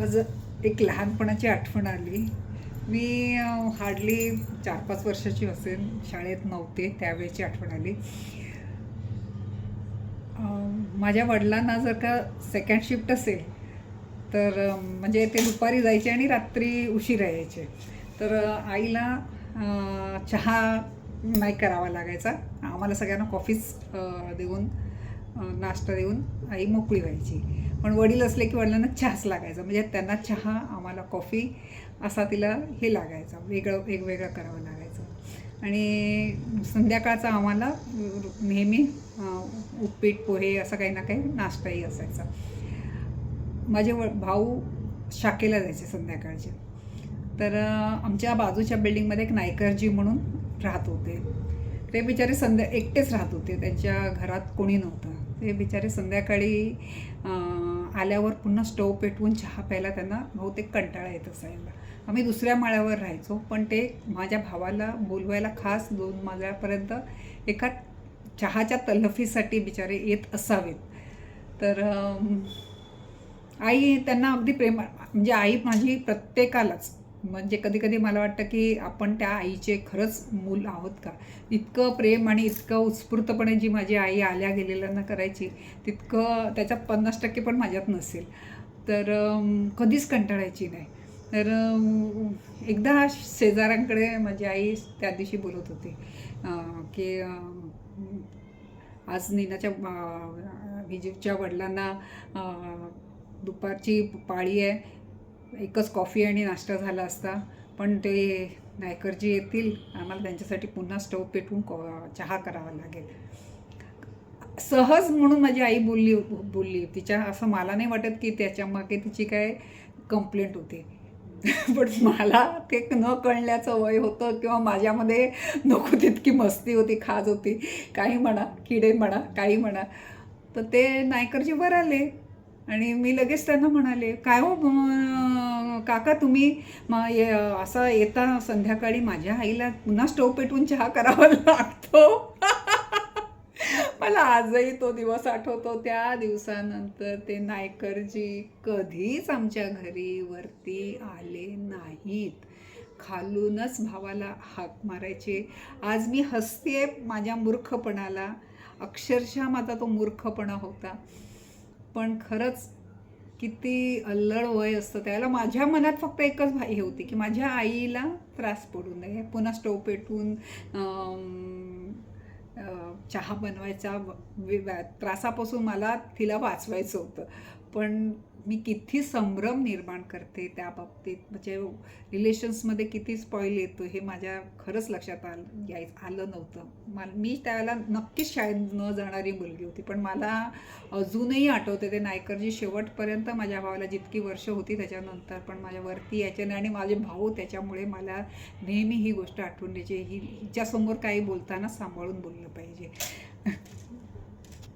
आज एक लहानपणाची आठवण आली. मी हार्डली चार पाच वर्षाची असेल शाळेत नव्हते त्यावेळेची आठवण आली. माझ्या वडिलांना जर का सेकंड शिफ्ट असेल तर म्हणजे ते दुपारी जायचे आणि रात्री उशीर यायचे. तर आईला चहा नाही करावा लागायचा. आम्हाला सगळ्यांना कॉफीच देऊन नाश्ता देऊन आई मोकळी व्हायची. पण वडील असले की वडिलांना चहाच लागायचा. म्हणजे त्यांना चहा आम्हाला कॉफी असा तिला हे लागायचा. वेगळं वेगवेगळं करावं लागायचं. आणि संध्याकाळचा आम्हाला नेहमी उपीट पोहे असं काही ना काही नाश्ताही असायचा. माझे व भाऊ शाखेला जायचे संध्याकाळचे. तर आमच्या बाजूच्या बिल्डिंगमध्ये एक नायकरजी म्हणून राहत होते. ते बिचारे संध्या एकटेच राहत होते. त्यांच्या घरात कोणी नव्हतं. ते बिचारे संध्याकाळी आल्यावर पुन्हा स्टव पेटवून चहा प्यायला त्यांना बहुतेक कंटाळा येत असायला. आम्ही दुसऱ्या माळ्यावर राहायचो पण ते माझ्या भावाला बोलवायला खास दोन माळ्यापर्यंत एका चहाच्या तलफीसाठी बिचारे येत असावेत. तर आई त्यांना अगदी प्रेम म्हणजे आई माझी प्रत्येकालाच म्हणजे कधी कधी मला वाटतं की आपण त्या आईचे खरंच मूल आहोत का? इतकं प्रेम आणि इतकं उत्स्फूर्तपणे जी माझी आई आल्या गेलेल्यांना करायची तितकं त्याच्यात पन्नास टक्के पण माझ्यात नसेल. तर कधीच कंटाळायची नाही. तर एकदा शेजाऱ्यांकडे माझी आई त्या दिवशी बोलत होती की आज नीनाच्या अं, विजूच्या वडिलांना दुपारची पाळी आहे एकच कॉफी आणि नाश्ता झाला असता. पण ते नायकरजी येतील. आम्हाला त्यांच्यासाठी पुन्हा स्टव पेटवून कॉ चहा करावा लागेल. सहज म्हणून माझी आई बोलली बोलली तिच्या असं मला नाही वाटत की त्याच्यामागे तिची काय कंप्लेंट होती. पण मला ते न कळण्याचं वय होतं किंवा माझ्यामध्ये नको तितकी मस्ती होती खाज होती. काही म्हणा किडे म्हणा काही म्हणा. तर ते नायकरजी वर आले. आणि मी लगेच त्यांना म्हणाले काय हो काका तुम्ही मग ये, असं येता संध्याकाळी माझ्या आईला पुन्हा स्टोव पेटवून चहा करावा लागतो. मला आजही तो दिवस आठवतो त्या दिवसानंतर ते नायकरजी कधीच आमच्या घरी वरती आले नाहीत. खालूनच भावाला हाक मारायचे. आज मी हसतेय माझ्या मूर्खपणाला. अक्षरशः माझा तो मूर्खपणा होता. पण खरंच किती अल्लड वय असतं. त्याला माझ्या मनात फक्त एकच भाई होती की माझ्या आईला त्रास पडू नये. पुन्हा स्टोव पेटून चहा बनवायचा त्रासापासून मला तिला वाचवायचं होतं. पण मी किती संभ्रम निर्माण करते त्या बाबतीत. म्हणजे रिलेशन्समध्ये किती स्पॉईल येतो हे माझ्या खरंच लक्षात आलं याय आलं नव्हतं. मला मी त्यावेळेला नक्कीच शाळेत न जाणारी मुलगी होती. पण मला अजूनही आठवते ते नायकरजी शेवटपर्यंत माझ्या भावाला जितकी वर्ष होती त्याच्यानंतर पण माझ्या वरती याच्याने आणि माझे भाऊ त्याच्यामुळे मला नेहमी ही गोष्ट आठवून द्यायची. ही हिच्यासमोर काही बोलताना सांभाळून बोललं पाहिजे.